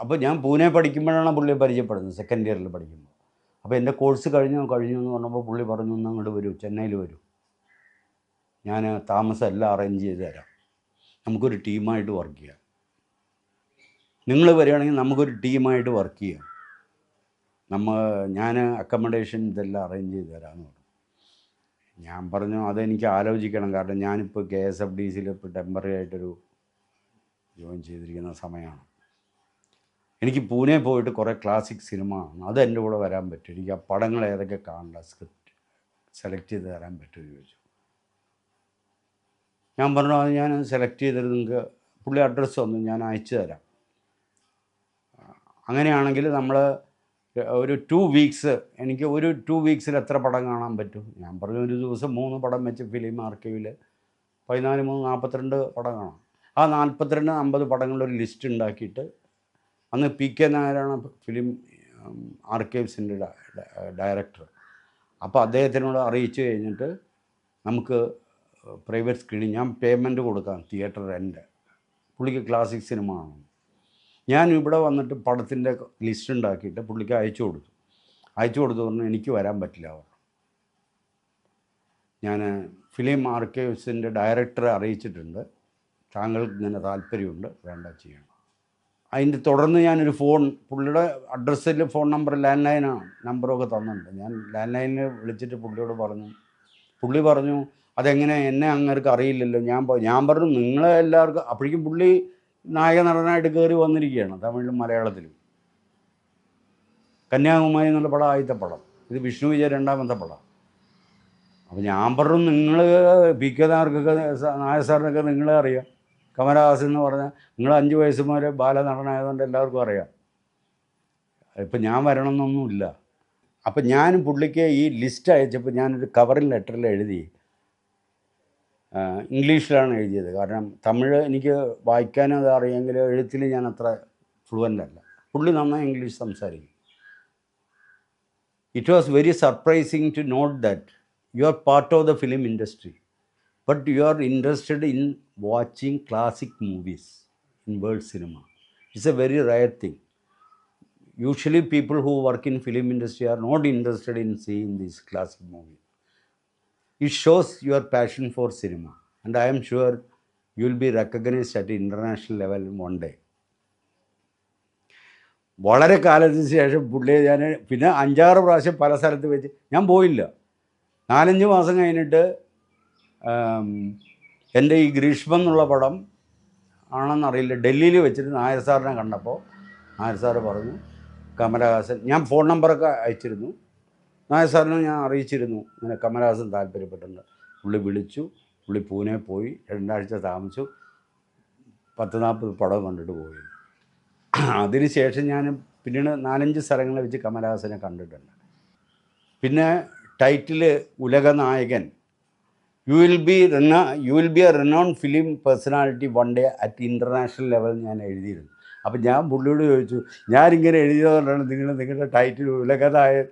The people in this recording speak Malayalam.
അപ്പോൾ ഞാൻ പൂനെ പഠിക്കുമ്പോഴാണ് പുള്ളിയെ പരിചയപ്പെടുന്നത് സെക്കൻഡ് ഇയറിൽ പഠിക്കുമ്പോൾ. അപ്പോൾ എന്റെ കോഴ്സ് കഴിഞ്ഞു കഴിഞ്ഞു എന്ന് പറഞ്ഞപ്പോൾ പുള്ളി പറഞ്ഞു ഒന്ന് അങ്ങോട്ട് വരൂ ചെന്നൈയിൽ വരൂ. ഞാൻ താമസം എല്ലാം അറേഞ്ച് ചെയ്ത് തരാം. നമുക്കൊരു ടീമായിട്ട് വർക്ക് ചെയ്യാം. നിങ്ങൾ വരികയാണെങ്കിൽ നമുക്കൊരു ടീമായിട്ട് വർക്ക് ചെയ്യാം. നമ്മൾ ഞാൻ അക്കമഡേഷൻ ഇതെല്ലാം അറേഞ്ച് ചെയ്ത് തരാമെന്ന് പറഞ്ഞു. ഞാൻ പറഞ്ഞു അതെനിക്ക് ആലോചിക്കണം. കാരണം ഞാനിപ്പോൾ കെ എസ് എഫ് ഡി സിയിൽ ഇപ്പോൾ ടെമ്പററി ആയിട്ടൊരു ജോയിൻ ചെയ്തിരിക്കുന്ന സമയമാണ്. എനിക്ക് പൂനെ പോയിട്ട് കുറേ ക്ലാസിക് സിനിമ അത് എന്റെ കൂടെ വരാൻ പറ്റും എനിക്ക് ആ പടങ്ങൾ ഏതൊക്കെ കാണണ്ട സ്ക്രിപ്റ്റ് സെലക്ട് ചെയ്ത് തരാൻ പറ്റുമെന്ന് ചോദിച്ചു. ഞാൻ പറഞ്ഞു അത് ഞാൻ സെലക്ട് ചെയ്തിട്ട് നിങ്ങൾക്ക് പുള്ളി അഡ്രസ്സ് ഒന്ന് ഞാൻ അയച്ചു തരാം. അങ്ങനെയാണെങ്കിൽ നമ്മൾ ഒരു ടു വീക്സ് എനിക്ക് ഒരു ടു വീക്സിൽ എത്ര പടം കാണാൻ പറ്റും? ഞാൻ പറഞ്ഞു ഒരു ദിവസം മൂന്ന് പടം വെച്ച് ഫിലിം ആർക്കൈവിൽ പതിനാല് മൂന്ന് നാൽപ്പത്തിരണ്ട് പടം കാണാം. ആ നാൽപ്പത്തിരണ്ട് അമ്പത് പടങ്ങളുടെ ഒരു ലിസ്റ്റ് ഉണ്ടാക്കിയിട്ട് അന്ന് പി കെ നായരാണ് ഫിലിം ആർക്കൈവ്സിന്റെ ഡയറക്ടർ. അപ്പോൾ അദ്ദേഹത്തിനോട് അറിയിച്ചു കഴിഞ്ഞിട്ട് നമുക്ക് പ്രൈവറ്റ് സ്ക്രീനിങ് ഞാൻ പേയ്മെന്റ് കൊടുക്കാം തിയേറ്റർ റെന്റ്. പുള്ളിക്ക് ക്ലാസിക് സിനിമ കാണണം ഞാൻ ഇവിടെ വന്നിട്ട് പടത്തിന്റെ ലിസ്റ്റ് ഉണ്ടാക്കിയിട്ട് പുള്ളിക്ക് അയച്ചു കൊടുത്തു. അയച്ചു കൊടുത്തു പറഞ്ഞു എനിക്ക് വരാൻ പറ്റില്ല അവർ ഞാൻ ഫിലിം ആർക്കൈവ്സിന്റെ ഡയറക്ടറെ അറിയിച്ചിട്ടുണ്ട്. താങ്കൾക്ക് ഇങ്ങനെ താല്പര്യമുണ്ട് വേണ്ട ചെയ്യണം അതിന്റെ തുടർന്ന് ഞാനൊരു ഫോൺ പുള്ളിയുടെ അഡ്രസ്സിൽ ഫോൺ നമ്പർ ലാൻഡ് ലൈനാണ് നമ്പറൊക്കെ തന്നിട്ടുണ്ട്. ഞാൻ ലാൻഡ് ലൈനിൽ വിളിച്ചിട്ട് പുള്ളിയോട് പറഞ്ഞു. പുള്ളി പറഞ്ഞു അതെങ്ങനെ? എന്നെ അങ്ങേർക്ക് അറിയില്ലല്ലോ. ഞാൻ ഞാൻ പറഞ്ഞു നിങ്ങളെ എല്ലാവർക്കും അപ്പോഴേക്കും പുള്ളി നായക നടനായിട്ട് കയറി വന്നിരിക്കുകയാണ് തമിഴിലും മലയാളത്തിലും. കന്യാകുമാരി എന്നുള്ള പടം ആദ്യത്തെ പടം. ഇത് വിഷ്ണു വിജയ രണ്ടാമത്തെ പടം. അപ്പോൾ ഞാൻ പറഞ്ഞു നിങ്ങൾ പി. കെ. നായർക്കൊക്കെ നായർ സാറിനൊക്കെ നിങ്ങളെ അറിയാം. കമലഹാസൻ എന്ന് പറഞ്ഞാൽ നിങ്ങൾ അഞ്ച് വയസ്സുമാരെ ബാലനടനായതുകൊണ്ട് എല്ലാവർക്കും അറിയാം. ഇപ്പം ഞാൻ വരണമെന്നൊന്നുമില്ല. അപ്പം ഞാൻ പുള്ളിക്ക് ഈ ലിസ്റ്റ് അയച്ചപ്പോൾ ഞാനൊരു കവറിൽ ലെറ്ററിൽ എഴുതി ഇംഗ്ലീഷിലാണ് എഴുതിയത്. കാരണം തമിഴ് എനിക്ക് വായിക്കാനും അത് അറിയാമെങ്കിൽ എഴുത്തിൽ ഞാൻ അത്ര ഫ്ലുവന്റ് അല്ല. പുള്ളി നന്നായി ഇംഗ്ലീഷ് സംസാരിക്കും. It was very surprising to note that you are part of the film industry but you are interested in watching classic movies in world cinema it's a very rare thing usually people who work in film industry are not interested in seeing these classic movies it shows your passion for cinema and i am sure you will be recognized at international level one day വളരെ കാലത്തിന് ശേഷം പുള്ളിയെ ഞാൻ പിന്നെ അഞ്ചാറ് പ്രാവശ്യം പല സ്ഥലത്ത് വെച്ച് ഞാൻ പോയില്ല നാലഞ്ച് മാസം കഴിഞ്ഞിട്ട് എന്റെ ഈ ഗ്രീഷ്മം എന്നുള്ള പടം ആണെന്നറിയില്ല ഡൽഹിയിൽ വെച്ചിട്ട് നായർ സാറിനെ കണ്ടപ്പോൾ നായർ സാറ് പറഞ്ഞു കമലഹാസൻ ഞാൻ ഫോൺ നമ്പറൊക്കെ അയച്ചിരുന്നു. നായർ സാറിനെ ഞാൻ അറിയിച്ചിരുന്നു. ഇങ്ങനെ കമലഹാസൻ താല്പര്യപ്പെട്ടിട്ടുണ്ട്. പുള്ളി വിളിച്ചു. പുള്ളി പൂനെ പോയി. രണ്ടാഴ്ച താമസിച്ചു. പത്ത് നാൽപ്പത് പടം കണ്ടിട്ട് പോയി. അതിന് ശേഷം ഞാൻ പിന്നീട് നാലഞ്ച് സ്ഥലങ്ങളെ വെച്ച് കമലഹാസനെ കണ്ടിട്ടുണ്ട്. പിന്നെ title Ulaganayagan you will be renown you will be a renown film personality one day at international level ഞാൻ എഴുതിയിരുന്നു. അപ്പം ഞാൻ പുള്ളിയോട് ചോദിച്ചു ഞാനിങ്ങനെ എഴുതിയതുകൊണ്ടാണ് നിങ്ങൾ നിങ്ങളുടെ ടൈറ്റിൽ ഉലകനായകൻ